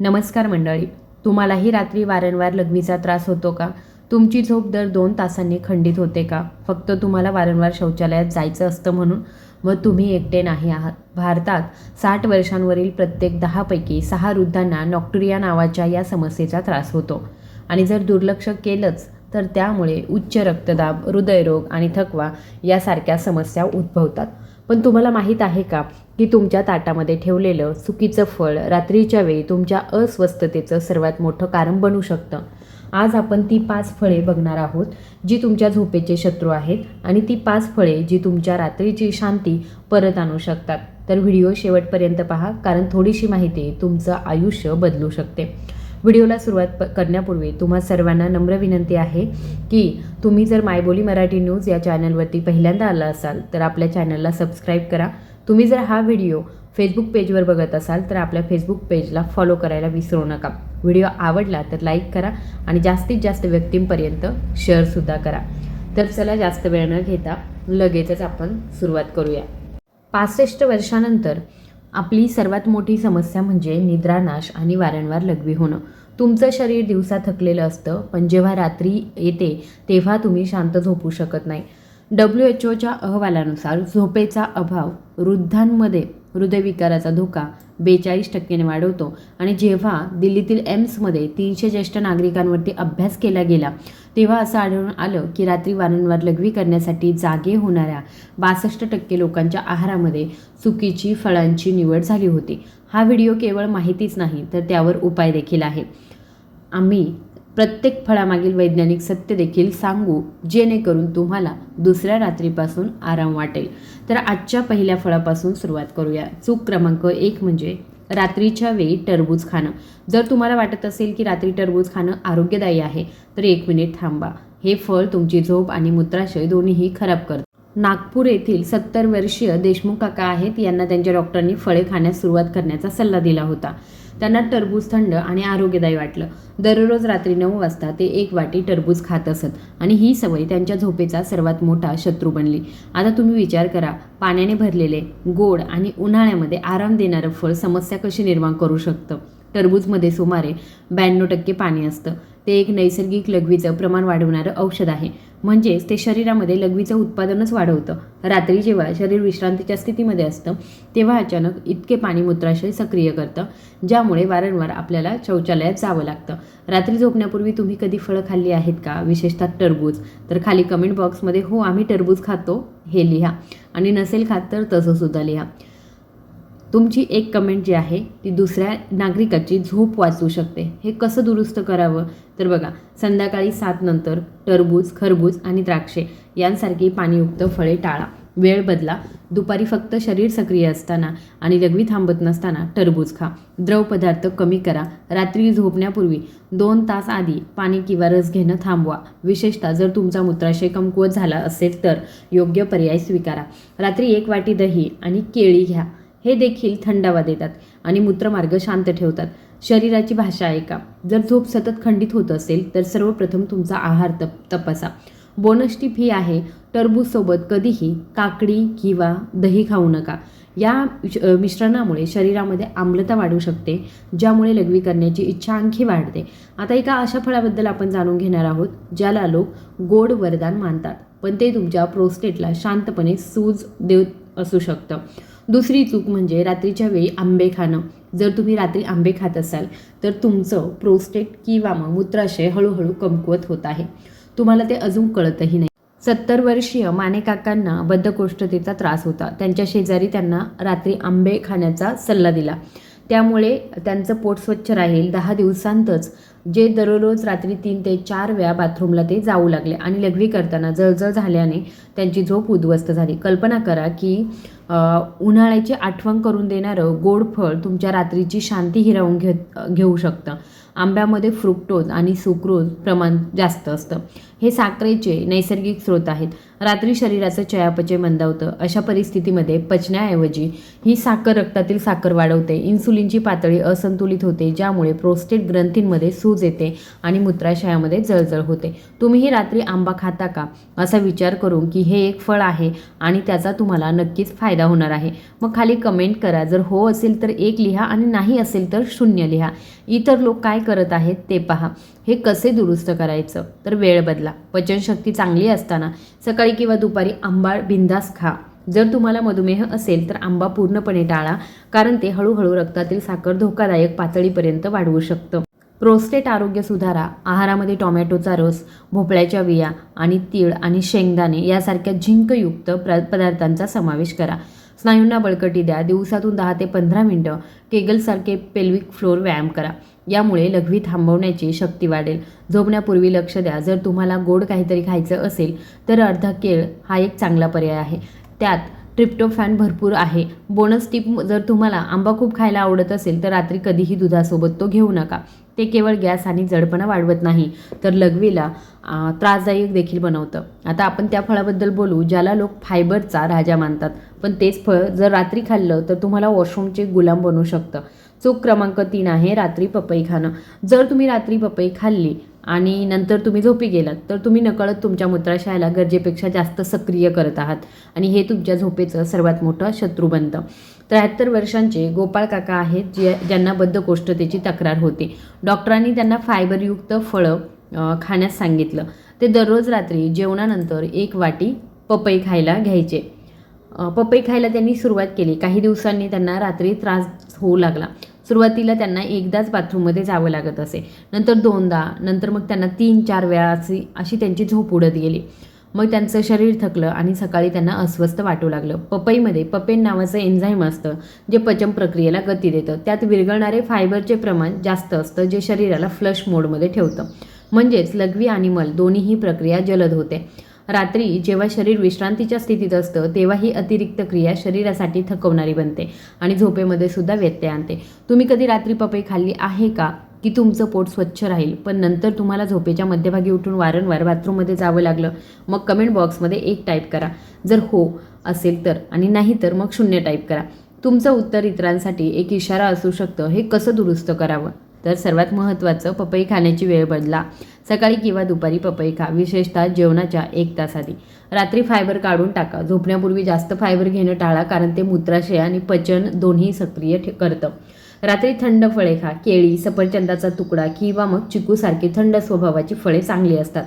नमस्कार मंडळी तुम्हालाही रात्री वारंवार लघवीचा त्रास होतो का? तुमची झोप दर दोन तासांनी खंडित होते का? फक्त तुम्हाला वारंवार शौचालयात जायचं असतं म्हणून? मग तुम्ही एकटे नाही आहात. भारतात साठ वर्षांवरील प्रत्येक दहापैकी सहा वृद्धांना नॉक्टुरिया नावाच्या या समस्येचा त्रास होतो. आणि जर दुर्लक्ष केलंच तर त्यामुळे उच्च रक्तदाब हृदयरोग आणि थकवा यासारख्या समस्या उद्भवतात. पण तुम्हाला माहीत आहे का? की तुमच्या ताटामध्ये ठेवलेलं चुकीचं फळ रात्रीच्या वेळी तुमच्या अस्वस्थतेचं सर्वात मोठं कारण बनू शकतं. आज आपण ती पाच फळे बघणार आहोत जी तुमच्या झोपेचे शत्रू आहेत आणि ती पाच फळे जी तुमच्या रात्रीची शांती परत आणू शकतात. तर व्हिडिओ शेवटपर्यंत पहा कारण थोडीशी माहिती तुमचं आयुष्य बदलू शकते. व्हिडिओला सुरुवात प करण्यापूर्वी तुम्हा सर्वांना नम्र विनंती आहे की तुम्ही जर मायबोली मराठी न्यूज या चॅनलवरती पहिल्यांदा आला असाल तर आपल्या चॅनलला सबस्क्राईब करा. तुम्ही जर हा व्हिडिओ फेसबुक पेजवर बघत असाल तर आपल्या फेसबुक पेजला फॉलो करायला विसरू नका. व्हिडिओ आवडला तर लाईक करा आणि जास्तीत जास्त व्यक्तींपर्यंत शेअरसुद्धा करा. तर चला जास्त वेळ न घेता लगेचच आपण सुरुवात करूया. पासष्ट वर्षानंतर आपली सर्वात मोठी समस्या म्हणजे निद्रानाश आणि वारंवार लघवी होणं. तुमचं शरीर दिवसा थकलेलं असतं पण जेव्हा रात्री येते तेव्हा तुम्ही शांत झोपू शकत नाही. डब्ल्यू एच ओच्या अहवालानुसार झोपेचा अभाव वृद्धांमध्ये हृदयविकाराचा धोका बेचाळीस टक्क्याने वाढवतो आणि जेव्हा दिल्लीतील एम्समध्ये तीनशे ज्येष्ठ नागरिकांवरती अभ्यास केला गेला तेव्हा असं आढळून आलं की रात्री वारंवार लघवी करण्यासाठी जागे होणाऱ्या बासष्ट टक्के लोकांच्या आहारामध्ये चुकीची फळांची निवड झाली होती. हा व्हिडिओ केवळ माहितीच नाही तर त्यावर उपाय देखील आहे. आम्ही प्रत्येक फळामागील वैज्ञानिक सत्य देखील सांगू जेणेकरून तुम्हाला दुसऱ्या रात्रीपासून आराम वाटेल. तर आजच्या पहिल्या फळापासून सुरुवात करूया. चूक क्रमांक एक म्हणजे रात्रीच्या वेळी टरबूज खाणं. जर तुम्हाला वाटत असेल की रात्री टरबूज खाणं आरोग्यदायी आहे तर एक मिनिट थांबा. हे फळ तुमची झोप आणि मूत्राशय दोन्हीही खराब करतं. नागपूर येथील सत्तर वर्षीय देशमुख काका आहेत. यांना त्यांच्या डॉक्टरांनी फळे खाण्यास सुरुवात करण्याचा सल्ला दिला होता. त्यांना टरबूज थंड आणि आरोग्यदायी वाटलं. दररोज रात्री नऊ वाजता ते एक वाटी टरबूज खात असत आणि ही सवय त्यांच्या झोपेचा सर्वात मोठा शत्रू बनली. आता तुम्ही विचार करा पाण्याने भरलेले गोड आणि उन्हाळ्यामध्ये आराम देणारं फळ समस्या कशी निर्माण करू शकतं? टरबूजमध्ये सुमारे ब्याण्णव टक्के पाणी असतं. ते एक नैसर्गिक लघवीचं प्रमाण वाढवणारं औषध आहे. म्हणजेच ते शरीरामध्ये लघवीचं उत्पादनच वाढवतं. रात्री जेव्हा शरीर विश्रांतीच्या स्थितीमध्ये असतं तेव्हा अचानक इतके पाणी मूत्राशय सक्रिय करतं ज्यामुळे वारंवार आपल्याला शौचालयात जावं लागतं. रात्री झोपण्यापूर्वी तुम्ही कधी फळं खाल्ली आहेत का? विशेषतः टरबूज. तर खाली कमेंट बॉक्समध्ये हो आम्ही टरबूज खातो हे लिहा. आणि नसेल खात तर तसंसुद्धा लिहा. तुमची एक कमेंट जी आहे ती दुसऱ्या नागरिकाची झोप वाचवू शकते. हे कसं दुरुस्त करावं? तर बघा संध्याकाळी सात नंतर टरबूज खरबूज आणि द्राक्षे यांसारखी पाणीयुक्त फळे टाळा. वेळ बदला. दुपारी फक्त शरीर सक्रिय असताना आणि लघवी थांबत नसताना टरबूज खा. द्रव पदार्थ कमी करा. रात्री झोपण्यापूर्वी दोन तास आधी पाणी किंवा रस घेणं थांबवा. विशेषतः जर तुमचा मूत्राशय कमकुवत झाला असेल तर योग्य पर्याय स्वीकारा. रात्री एक वाटी दही आणि केळी घ्या. हे देखील थंडावा देतात आणि मूत्रमार्ग शांत ठेवतात. शरीराची भाषा आहे का जर झोप सतत खंडित होत असेल तर सर्वप्रथम तुमचा आहार तप तपासा. बोनस टिप ही आहे टरबूजसोबत कधीही काकडी किंवा दही खाऊ नका. या मिश्रणामुळे शरीरामध्ये आम्लता वाढू शकते ज्यामुळे लघवी करण्याची इच्छा आणखी वाढते. आता एका अशा फळाबद्दल आपण जाणून घेणार आहोत ज्याला लोक गोड वरदान मानतात. पण ते तुमच्या प्रोस्टेटला शांतपणे सूज देऊ असू शकतं. दुसरी चूक म्हणजे रात्रीच्या वेळी आंबे खाणं. जर तुम्ही रात्री आंबे खात असाल तर तुमचं प्रोस्टेट किंवा मग मूत्राशय हळूहळू कमकुवत होत आहे. तुम्हाला ते अजून कळतही नाही. सत्तर वर्षीय माने काकांना बद्धकोष्ठतेचा त्रास होता. त्यांच्या शेजारी त्यांना रात्री आंबे खाण्याचा सल्ला दिला. त्यामुळे त्यांचं पोट स्वच्छ राहील. दहा दिवसांतच जे दररोज रात्री तीन ते चार वेळा बाथरूमला ते जाऊ लागले. आणि लघवी करताना जळजळ झाल्याने त्यांची झोप उद्ध्वस्त झाली. कल्पना करा की उन्हाळ्याची आठवण करून देणारं गोड फळ तुमच्या रात्रीची शांती हिरावून घेत घेऊ शकतं. आंब्यामध्ये फ्रुक्टोज आणि सुक्रोज प्रमाण जास्त असतं. हे साखरेचे नैसर्गिक स्रोत आहेत. रात्री शरीराचं चयापचय मंदावतं. अशा परिस्थितीमध्ये पचण्याऐवजी ही साखर रक्तातील साखर वाढवते. इन्सुलिनची पातळी असंतुलित होते ज्यामुळे प्रोस्टेट ग्रंथींमध्ये सूज येते आणि मूत्राशयामध्ये जळजळ होते. तुम्हीही रात्री आंबा खाता का? असा विचार करून की हे एक फळ आहे आणि त्याचा तुम्हाला नक्कीच फायदा होणार आहे. मग खाली कमेंट करा. जर हो असेल तर एक लिहा आणि नाही असेल तर शून्य लिहा. इतर लोक काय करत आहेत ते पहा. हे कसे दुरुस्त करायचं? तर वेळ बदला. पचनशक्ती चांगली असताना सकाळी किंवा दुपारी आंबाळ बिंदास खा. जर तुम्हाला मधुमेह असेल तर आंबा पूर्णपणे टाळा कारण ते हळूहळू रक्तातील साखर धोकादायक पातळीपर्यंत वाढवू शकतं. प्रोस्टेट आरोग्य सुधारा आहारामध्ये टोमॅटोचा रस भोपळ्याच्या बिया आणि तीळ आणि शेंगदाणे यासारख्या झिंकयुक्त प्र पदार्थांचा समावेश करा. स्नायूंना बळकटी द्या. दिवसातून दहा ते पंधरा मिनटं केगलसारखे पेल्विक फ्लोर व्यायाम करा. यामुळे लघवी थांबवण्याची शक्ती वाढेल. झोपण्यापूर्वी लक्ष द्या. जर तुम्हाला गोड काहीतरी खायचं असेल तर अर्धा केळ हा एक चांगला पर्याय आहे. त्यात ट्रिप्टोफॅन भरपूर आहे. बोनस टिप जर तुम्हाला आंबा खूप खायला आवडत असेल तर रात्री कधीही दुधासोबत तो घेऊ नका. ते केवळ गॅस आणि जडपणा वाढवत नाही तर लघवीला त्रासदायक देखील बनवतं. आता आपण त्या फळाबद्दल बोलू ज्याला लोक फायबरचा राजा मानतात. पण तेच फळ जर रात्री खाल्लं तर तुम्हाला वॉशरूमचे गुलाम बनू शकतं. चूक क्रमांक तीन आहे रात्री पपई खाणं. जर तुम्ही रात्री पपई खाल्ली आणि नंतर तुम्ही झोपी गेलात तर तुम्ही नकळत तुमच्या मूत्राशयाला गरजेपेक्षा जास्त सक्रिय करत आहात. आणि हे तुमच्या झोपेचं सर्वात मोठं शत्रू बनतं. त्र्याहत्तर वर्षांचे गोपाळ काका आहेत जे ज्यांना बद्धकोष्ठतेची तक्रार होती. डॉक्टरांनी त्यांना फायबरयुक्त फळं खाण्यास सांगितलं. ते दररोज रात्री जेवणानंतर एक वाटी पपई खायला घ्यायचे. पपई खायला त्यांनी सुरुवात केली. काही दिवसांनी त्यांना रात्री त्रास होऊ लागला. सुरुवातीला त्यांना एकदाच बाथरूममध्ये जावं लागत असे. नंतर दोनदा नंतर मग त्यांना तीन चार वेळा अशी अशी त्यांची झोप उडत गेली. मग त्यांचं शरीर थकलं आणि सकाळी त्यांना अस्वस्थ वाटू लागलं. पपईमध्ये पपेन नावाचं एन्झाईम असतं जे पचन प्रक्रियेला गती देतं. त्यात विरघळणारे फायबरचे प्रमाण जास्त असतं जे शरीराला फ्लश मोडमध्ये ठेवतं. म्हणजेच लघवी आणि मल दोन्हीही प्रक्रिया जलद होते. रात्री जेव्हा शरीर विश्रांतीच्या स्थितीत असतं तेव्हा ही अतिरिक्त क्रिया शरीरासाठी थकवणारी बनते आणि झोपेमध्ये सुद्धा व्यत्यय आणते. तुम्ही कधी रात्री पपई खाल्ली आहे का? की तुमचं पोट स्वच्छ राहील? पण नंतर तुम्हाला झोपेच्या मध्यभागी उठून वारंवार बाथरूममध्ये जावं लागलं मग कमेंट बॉक्समध्ये एक टाईप करा. जर हो असेल तर आणि नाही तर मग शून्य टाईप करा. तुमचं उत्तर इतरांसाठी एक इशारा असू शकतं. हे कसं दुरुस्त करावं? तर सर्वात महत्त्वाचं पपई खाण्याची वेळ बदला. सकाळी किंवा दुपारी पपई खा विशेषतः जेवणाच्या एक तास आधी रात्री फायबर काढून टाका. झोपण्यापूर्वी जास्त फायबर घेणं टाळा कारण ते मूत्राशय आणि पचन दोन्ही सक्रिय ठे- करतं. रात्री थंड फळे खा. केळी सफरचंदाचा तुकडा किंवा मग चिकूसारखी थंड स्वभावाची फळे चांगली असतात.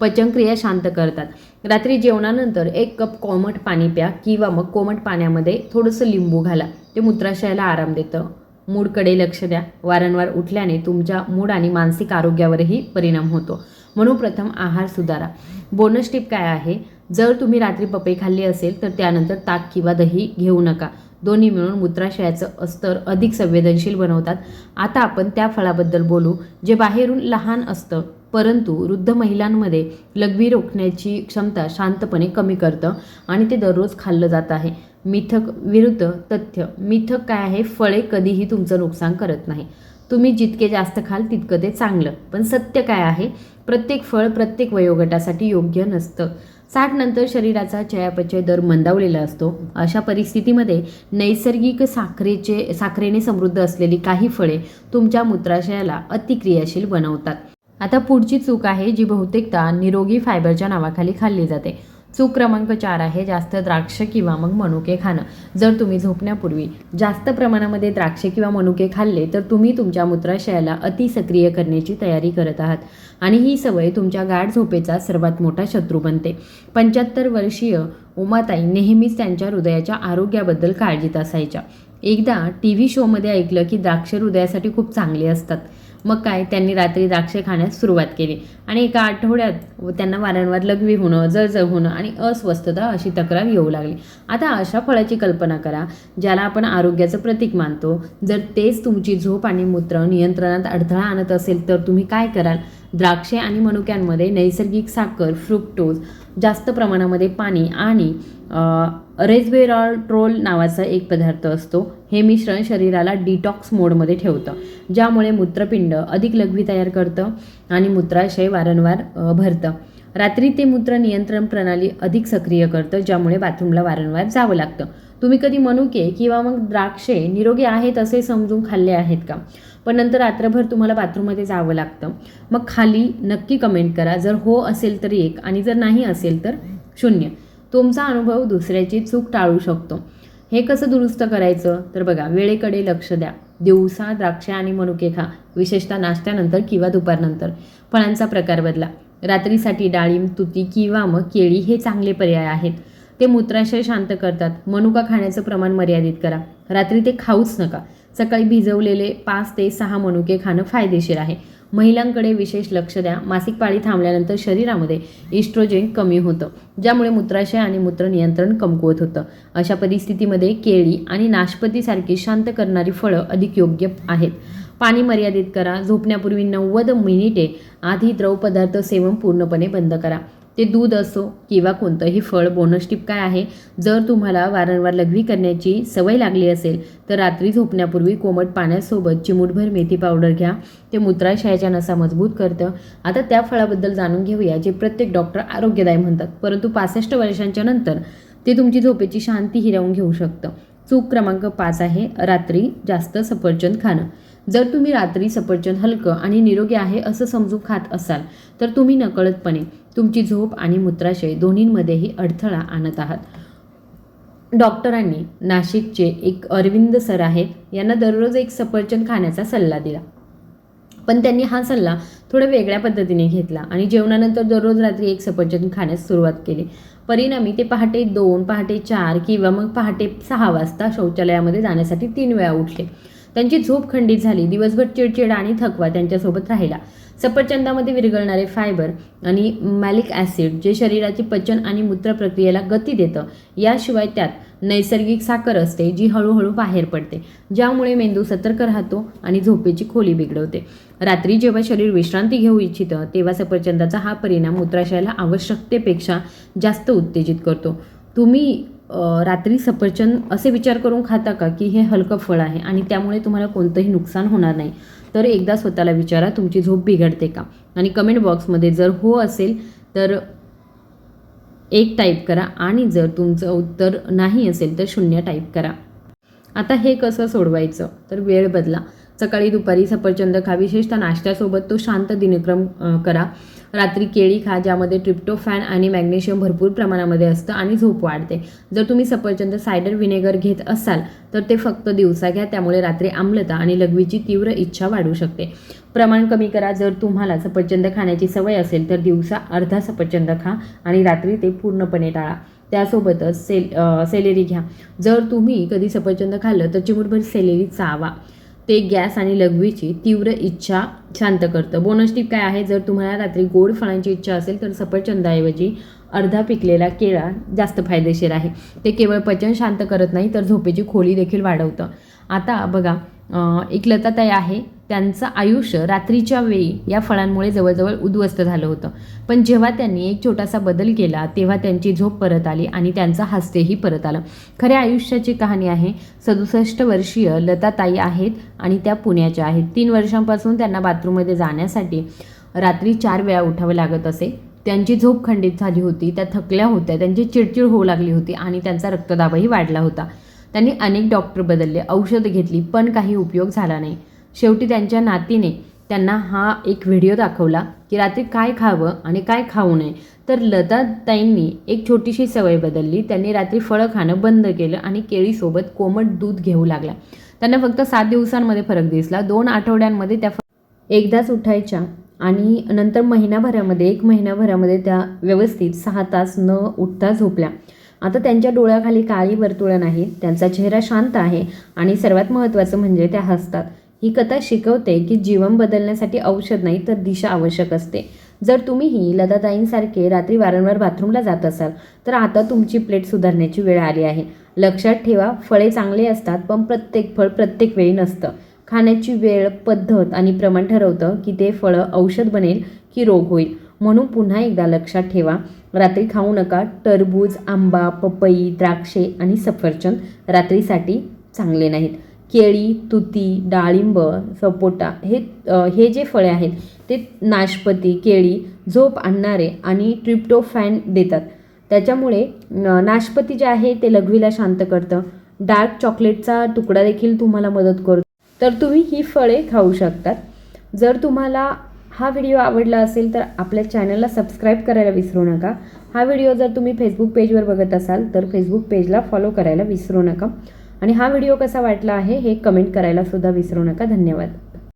पचनक्रिया शांत करतात. रात्री जेवणानंतर एक कप कोमट पाणी प्या किंवा मग कोमट पाण्यामध्ये थोडंसं लिंबू घाला. ते मूत्राशयाला आराम देतं. मूडकडे लक्ष द्या. वारंवार उठल्याने तुमच्या मूड आणि मानसिक आरोग्यावरही परिणाम होतो. म्हणून प्रथम आहार सुधारा. बोनस टिप काय आहे? जर तुम्ही रात्री पपई खाल्ली असेल तर त्यानंतर ताक किंवा दही घेऊ नका. दोन्ही मिळून मूत्राशयाचं अस्तर अधिक संवेदनशील बनवतात. आता आपण त्या फळाबद्दल बोलू जे बाहेरून लहान असतं परंतु वृद्ध महिलांमध्ये लघवी रोखण्याची क्षमता शांतपणे कमी करतं आणि ते दररोज खाल्लं जात आहे. मिथक विरुद्ध तथ्य. मिथक काय आहे? फळे कधीही तुमचं नुकसान करत नाही. तुम्ही जितके जास्त खाल तितकं ते चांगलं. पण सत्य काय आहे? प्रत्येक फळ प्रत्येक वयोगटासाठी योग्य नसतं. साठ नंतर शरीराचा चयापचय दर मंदावलेला असतो. अशा परिस्थितीमध्ये नैसर्गिक साखरेचे साखरेने समृद्ध असलेली काही फळे तुमच्या मूत्राशयाला अतिक्रियाशील बनवतात. आता पुढची चूक आहे जी बहुतेकदा निरोगी फायबरच्या नावाखाली खाल्ली जाते. चूक क्रमांक चार आहे जास्त द्राक्ष किंवा मग मनुके खाणं. जर तुम्ही झोपण्यापूर्वी जास्त प्रमाणामध्ये द्राक्षे किंवा मनुके खाल्ले तर तुम्ही तुमच्या मूत्राशयाला अतिसक्रिय करण्याची तयारी करत आहात. आणि ही सवय तुमच्या गाढ झोपेचा सर्वात मोठा शत्रू बनते. पंच्याहत्तर वर्षीय उमाताई नेहमीच त्यांच्या हृदयाच्या आरोग्याबद्दल काळजीत असायच्या. एकदा टी व्ही शोमध्ये ऐकलं की द्राक्ष हृदयासाठी खूप चांगले असतात. मग काय त्यांनी रात्री द्राक्षे खाण्यास सुरुवात केली. आणि एका आठवड्यात व त्यांना वारंवार लघवी होणं जळजळ होणं आणि अस्वस्थता अशी तक्रार येऊ लागली. आता अशा फळाची कल्पना करा ज्याला आपण आरोग्याचं प्रतीक मानतो. जर तेच तुमची झोप आणि मूत्र नियंत्रणात अडथळा आणत असेल तर तुम्ही काय कराल? द्राक्षे आणि मनुक्यांमध्ये नैसर्गिक साखर फ्रुक्टोज जास्त प्रमाणामध्ये पाणी आणि रेजवेरॉट्रोल नावाचा एक पदार्थ असतो. हे मिश्रण शरीराला डिटॉक्स मोडमध्ये ठेवतं. ज्यामुळे मूत्रपिंड अधिक लघवी तयार करतं आणि मूत्राशय वारंवार भरतं. रात्री ते मूत्र नियंत्रण प्रणाली अधिक सक्रिय करतं ज्यामुळे बाथरूमला वारंवार जावं लागतं. तुम्ही कधी मनुके किंवा मग द्राक्षे निरोगी आहेत असे समजून खाल्ले आहेत का? पण नंतर रात्रभर तुम्हाला बाथरूममध्ये जावं लागतं. मग खाली नक्की कमेंट करा. जर हो असेल तर एक आणि जर नाही असेल तर शून्य. तुमचा अनुभव दुसऱ्याची चूक टाळू शकतो. हे कसं दुरुस्त करायचं? तर बघा वेळेकडे लक्ष द्या. दिवसा द्राक्षे आणि मनुके खा. विशेषतः नाश्त्यानंतर किंवा दुपारनंतर. फळांचा प्रकार बदला. रात्रीसाठी डाळिंब तुती किंवा मग केळी हे चांगले पर्याय आहेत. ते मूत्राशय शांत करतात. मनुका खाण्याचं प्रमाण मर्यादित करा. रात्री ते खाऊच नका. सकाळी भिजवलेले पाच ते सहा मनुके खाणं फायदेशीर आहे. महिलांकडे विशेष लक्ष द्या. मासिक पाळी थांबल्यानंतर शरीरामध्ये इस्ट्रोजेन कमी होतं ज्यामुळे मूत्राशय आणि मूत्र नियंत्रण कमकुवत होतं. अशा परिस्थितीमध्ये केळी आणि नाशपतीसारखी शांत करणारी फळं अधिक योग्य आहेत. पाणी मर्यादित करा. झोपण्यापूर्वी नव्वद मिनिटे आधी द्रव पदार्थ सेवन पूर्णपणे बंद करा. ते दूध असो किंवा कोणतंही फळ बोनस टिप काय आहे? जर तुम्हाला वारंवार लघवी करण्याची सवय लागली असेल तर रात्री झोपण्यापूर्वी कोमट पाण्यासोबत चिमूटभर मेथी पावडर घ्या. ते मूत्राशयाच्या नसा मजबूत करतं. आता त्या फळाबद्दल जाणून घेऊया जे प्रत्येक डॉक्टर आरोग्यदायी म्हणतात. परंतु पासष्ट वर्षांच्या नंतर ते तुमची झोपेची शांती हिरावून घेऊ शकतं. चूक क्रमांक पाच आहे रात्री जास्त सफरचंद खाणं. जर तुम्ही रात्री सफरचंद हलकं आणि निरोगी आहे असं समजून खात असाल तर तुम्ही नकळतपणे तुमची झोप आणि मूत्राशय दोन्हींमध्येही अडथळा आणत आहात. डॉक्टरांनी नाशिकचे एक अरविंद सर आहेत यांना दररोज एक सफरचंद खाण्याचा सल्ला दिला. पण त्यांनी हा सल्ला थोड्या वेगळ्या पद्धतीने घेतला आणि जेवणानंतर दररोज रात्री एक सफरचंद खाण्यास सुरुवात केली. परिणामी ते पहाटे दोन पहाटे चार किंवा मग पहाटे सहा वाजता शौचालयामध्ये जाण्यासाठी तीन वेळा उठले. त्यांची झोप खंडित झाली. दिवसभर चिडचिड आणि थकवा त्यांच्यासोबत राहिला. सफरचंदामध्ये विरघळणारे फायबर आणि मॅलिक ॲसिड जे शरीराची पचन आणि मूत्र प्रक्रियेला गती देतं याशिवाय त्यात नैसर्गिक साखर असते जी हळूहळू बाहेर पडते ज्यामुळे मेंदू सतर्क राहतो आणि झोपेची खोली बिघडवते. रात्री जेव्हा शरीर विश्रांती घेऊ इच्छितं तेव्हा सफरचंदाचा हा परिणाम मूत्राशयाला आवश्यकतेपेक्षा जास्त उत्तेजित करतो. तुम्ही रात्री सफरचंद असे विचार करून खाता का की हे हलकं फळ आहे आणि त्यामुळे तुम्हाला कोणतंही नुकसान होणार नाही? तर एकदा स्वतःला विचारा तुमची झोप बिघडते का? आणि कमेंट बॉक्समध्ये जर हो असेल तर एक टाईप करा आणि जर तुमचं उत्तर नाही असेल तर शून्य टाईप करा. आता हे कसं सोडवायचं? तर वेळ बदला. सकाळी दुपारी सफरचंद खा. विशेषतः नाश्त्यासोबत तो शांत दिनक्रम करा. रात्री केळी खा ज्यामध्ये ट्रिप्टोफॅन आणि मॅग्नेशियम भरपूर प्रमाणामध्ये असतं आणि झोप वाढते. जर तुम्ही सफरचंद सायडर व्हिनेगर घेत असाल तर ते फक्त दिवसा घ्या त्यामुळे रात्री आम्लता आणि लघवीची तीव्र इच्छा वाढू शकते. प्रमाण कमी करा जर तुम्हाला सफरचंद खाण्याची सवय असेल तर दिवसा अर्धा सफरचंद खा आणि रात्री ते पूर्णपणे टाळा. त्यासोबतच सेल सेलेरी घ्या. जर तुम्ही कधी सफरचंद खाल्लं तर चिमूटभर सेलेरी चावा. ते गॅस आणि लघवीची तीव्र इच्छा शांत करतं. बोनस टीप काय आहे? जर तुम्हाला रात्री गोड फळांची इच्छा असेल तर सफरचंदाऐवजी अर्धा पिकलेला केळा जास्त फायदेशीर आहे. ते केवळ पचन शांत करत नाही तर झोपेची खोली देखील वाढवतं. आता बघा अं, एक लताताई आहे. त्यांचं आयुष्य रात्रीच्या वेळी या फळांमुळे जवळजवळ उद्ध्वस्त झालं होतं. पण जेव्हा त्यांनी एक छोटासा बदल केला तेव्हा त्यांची झोप परत आली आणि त्यांचं हास्यही परत आलं. खऱ्या आयुष्याची कहाणी आहे सदुसष्ट वर्षीय लताताई आहेत आणि त्या पुण्याच्या आहेत. तीन वर्षांपासून त्यांना बाथरूममध्ये जाण्यासाठी रात्री चार वेळा उठावं लागत असे. त्यांची झोप खंडित झाली होती त्या थकल्या होत्या त्यांची चिडचिड होऊ लागली होती आणि त्यांचा रक्तदाबही वाढला होता. त्यांनी अनेक डॉक्टर बदलले औषधं घेतली पण काही उपयोग झाला नाही. शेवटी त्यांच्या नातीने त्यांना हा एक व्हिडिओ दाखवला की रात्री काय खावं आणि काय खाऊ नये. तर लताताईंनी एक छोटीशी सवय बदलली. त्यांनी रात्री फळं खाणं बंद केलं आणि केळीसोबत कोमट दूध घेऊ लागला. त्यांना फक्त सात दिवसांमध्ये फरक दिसला. दोन आठवड्यांमध्ये त्या एकदाच उठायच्या आणि नंतर महिनाभरामध्ये एक महिनाभरामध्ये त्या व्यवस्थित सहा तास न उठता झोपल्या. आता त्यांच्या डोळ्याखाली काळी वर्तुळं नाहीत. त्यांचा चेहरा शांत आहे आणि सर्वात महत्त्वाचं म्हणजे त्या हसतात. ही कथा शिकवते की जीवन बदलण्यासाठी औषध नाही तर दिशा आवश्यक असते. जर तुम्हीही लताताईंसारखे रात्री वारंवार बाथरूमला जात असाल तर आता तुमची प्लेट सुधारण्याची वेळ आली आहे. लक्षात ठेवा फळे चांगले असतात पण प्रत्येक फळ प्रत्येक वेळी नसतं. खाण्याची वेळ पद्धत आणि प्रमाण ठरवतं की ते फळं औषध बनेल की रोग होईल. म्हणून पुन्हा एकदा लक्षात ठेवा रात्री खाऊ नका. टरबूज आंबा पपई द्राक्षे आणि सफरचंद रात्रीसाठी चांगले नाहीत. केळी तुती डाळिंब सपोटा हे हे जे फळे आहेत ते नाशपती केळी झोप आणणारे आणि ट्रिप्टोफॅन देतात. त्याच्यामुळे नाशपती जे आहे ते लघवीला शांत करतं. डार्क चॉकलेटचा तुकडा देखील तुम्हाला मदत करतो. तर तुम्ही ही फळे खाऊ शकतात. जर तुम्हाला हा व्हिडिओ आवडला असेल तर आपल्या चॅनलला सबस्क्राईब करायला विसरू नका. हा व्हिडिओ जर तुम्ही फेसबुक पेजवर बघत असाल तर फेसबुक पेजला फॉलो करायला विसरू नका. आणि हा व्हिडिओ कसा वाटला आहे हे कमेंट करायला सुद्धा विसरू नका. धन्यवाद.